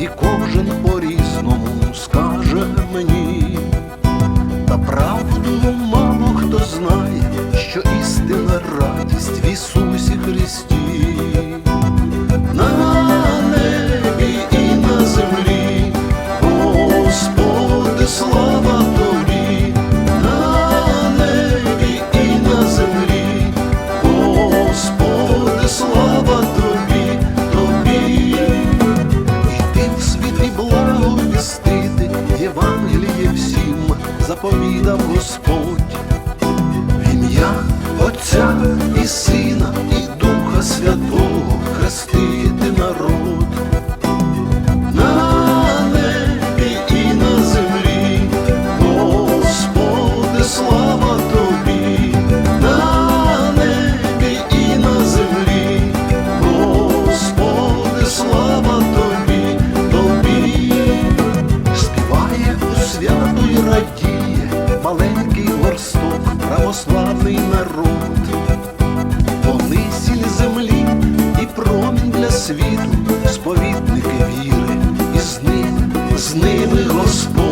і кожен по-різному скаже мені, та правду мало хто знає, що істина радість в Ісусі Христі. Заповідав Господь. Народ. Вони сіль землі і промінь для світу, сповідники віри, і з ними, з ними Господь.